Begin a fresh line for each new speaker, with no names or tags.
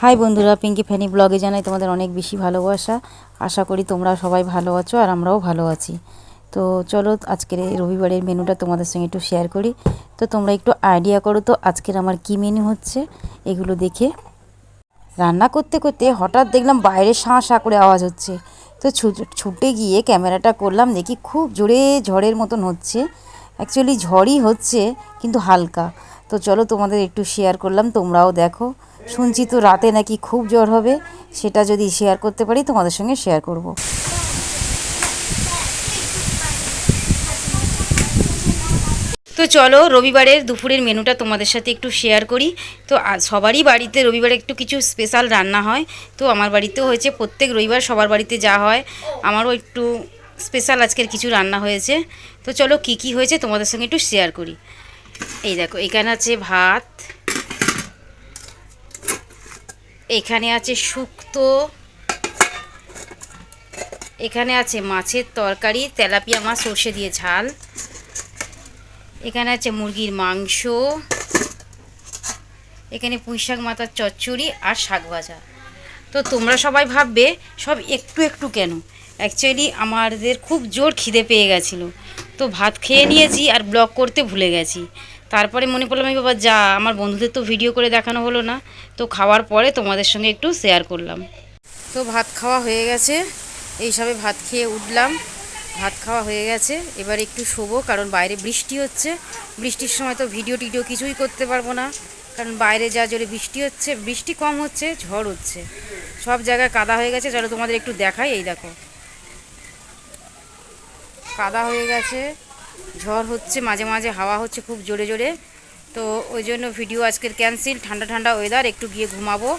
High বন্ধুরা পিঙ্কি ফ্যানি ব্লগে জানাই তোমাদের অনেক বেশি ভালোবাসা। আশা করি তোমরা সবাই ভালো আছো আর আমরাও ভালো আছি। তো চলো আজকের এই রবিবারের মেনুটা তোমাদের সঙ্গে একটু শেয়ার করি। তো তোমরা একটু আইডিয়া করো তো আজকের আমার কী মেনু হচ্ছে, এগুলো দেখে। রান্না করতে করতে হঠাৎ দেখলাম বাইরে শাঁ শাঁ করে আওয়াজ হচ্ছে। তো ছুট- ছুটে গিয়ে ক্যামেরাটা করলাম, দেখি খুব জোরে ঝড়ের মতন হচ্ছে। অ্যাকচুয়ালি ঝড়ই হচ্ছে, কিন্তু হালকা। তো চলো তোমাদের একটু শেয়ার করলাম, তোমরাও দেখো। শুনছি তো রাতে নাকি খুব জ্বর হবে। সেটা যদি শেয়ার করতে পারি, তোমাদের সঙ্গে শেয়ার করব। তো চলো, রবিবারের দুপুরের মেনুটা তোমাদের সাথে একটু শেয়ার করি। তো সবারই বাড়িতে রবিবারে একটু কিছু স্পেশাল রান্না হয়। তো আমার বাড়িতেও হয়েছে, প্রত্যেক রবিবার সবার বাড়িতে যা হয়। আমারও একটু স্পেশাল আজকের কিছু রান্না হয়েছে। তো চলো, কি কি হয়েছে তোমাদের সঙ্গে একটু শেয়ার করি। এই দেখো, এখানে আছে ভাত এখানে আছে শুক্তো, এখানে আছে মাছের তরকারি, তেলাপিয়া মাছ, সর্ষে দিয়ে ঝাল, এখানে আছে মুরগির মাংস, এখানে পুঁইশাক মাথার চচ্চড়ি আর শাক ভাজা। তো তোমরা সবাই ভাববে, সব একটু একটু কেন? অ্যাকচুয়ালি আমাদের খুব জোর খিদে পেয়ে গেছিল। তো ভাত খেয়ে নিয়েছি আর ব্লগ করতে ভুলে গেছি। তারপরে মনে পড়লাম আমি বাবা, যা, আমার বন্ধুদের তো ভিডিও করে দেখানো হলো না। তো খাওয়ার পরে তোমাদের সঙ্গে একটু শেয়ার করলাম। তো ভাত খাওয়া হয়ে গেছে। এইসবে ভাত খেয়ে উঠলাম। ভাত খাওয়া হয়ে গেছে। এবার একটু শোবো, কারণ বাইরে বৃষ্টি হচ্ছে। বৃষ্টির সময় তো ভিডিও টিডিও কিছুই করতে পারব না। কারণ বাইরে যা জোরে বৃষ্টি হচ্ছে, বৃষ্টি কম হচ্ছে, ঝড় হচ্ছে। সব জায়গায় কাদা হয়ে গেছে। চলো তোমাদের একটু দেখাই, এই দেখো। কাদা হয়ে গেছে। ঝড় হচ্ছে, মাঝে মাঝে হাওয়া হচ্ছে, খুব জোরে জোরে। তো ওই জন্য ভিডিও আজকের ক্যান্সেল ঠান্ডা ঠান্ডা ওয়েদার একটু গিয়ে ঘুমাবো।